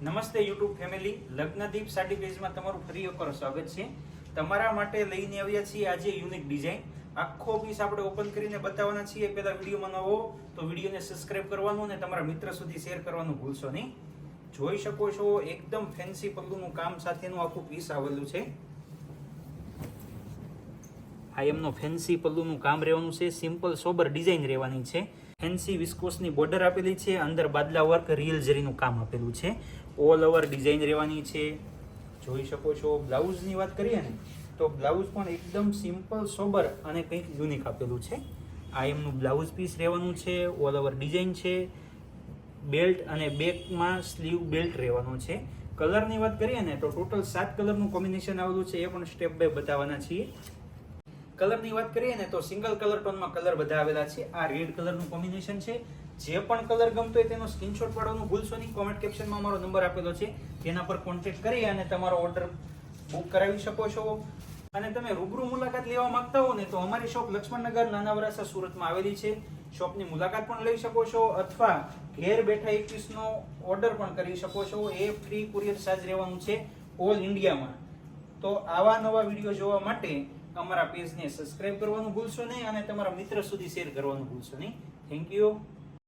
નમસ્તે YouTube family, Lagnadeep sari પેજમાં તમારું ફરી એકવાર સ્વાગત છે. તમારા માટે લઈને આવ્યા છીએ આજે યુનિક ડિઝાઇન. આખો પીસ આપણે ઓપન કરીને બતાવવાના છીએ. પહેલા વિડીયોમાં નવો તો વિડીયોને સબસ્ક્રાઇબ કરવાનું અને તમારા મિત્ર સુધી શેર કરવાનું ભૂલશો નહીં. જોઈ શકો છો, એકદમ ફેન્સી પલ્લુનું કામ સાથેનું આખું પીસ આવેલું છે. આ એમનો ફેન્સી પલ્લુનું કામ રહેવાનું છે. સિમ્પલ સોબર ડિઝાઇન રહેવાની છે. ફેન્સી વિસ્કોસની બોર્ડર આપેલી છે, અંદર બાદલા વર્ક રિયલ જરીનું કામ આપેલું છે. ઓલ ઓવર ડિઝાઇન રહેવાની છે. જોઈ શકો છો બ્લાઉઝની વાત કરીએ ને, તો બ્લાઉઝ પણ એકદમ સિમ્પલ સોબર અને કંઈક યુનિક આપેલું છે. આ એમનું બ્લાઉઝ પીસ રહેવાનું છે ઓલ ઓવર ડિઝાઇન છે. બેલ્ટ અને બેકમાં સ્લીવ બેલ્ટ રહેવાનો છે. કલરની વાત કરીએ ને, તો ટોટલ સાત કલરનું કોમ્બિનેશન આવેલું છે, એ પણ સ્ટેપ બાય બતાવવાના છીએ. કલરની વાત કરીએ ને તો સિંગલ કલર ટોનમાં કલર બધા આવેલા છે. આ રેડ કલરનું કોમ્બિનેશન છે. જે પણ કલર ગમતો હોય તેનો સ્ક્રીનશોટ પાડવાનું ભૂલશો નહીં. કોમેન્ટ કેપ્શનમાં મારો નંબર આપેલો છે. તેના પર કોન્ટેક્ટ કરી અને તમારો ઓર્ડર બુક કરાવી શકો છો. અને તમે રૂબરૂ મુલાકાત લેવા માંગતા હો ને તો અમારી શોપ લક્ષ્મણનગર નાના વરાસા સુરતમાં આવેલી છે. શોપની મુલાકાત પણ લઈ શકો છો અથવા ઘેર બેઠા એકવીસનો ઓર્ડર પણ કરી શકો છો. એ ફ્રી કુરિયર ચાર્જ રહેવાનું છે ઓલ ઇન્ડિયામાં. તો આવા નવા વીડિયો જોવા માટે અમારા પેજને સબસ્ક્રાઇબ કરવાનું ભૂલશો નહીં અને તમારા મિત્ર સુધી શેર કરવાનું ભૂલશો નહીં. Thank you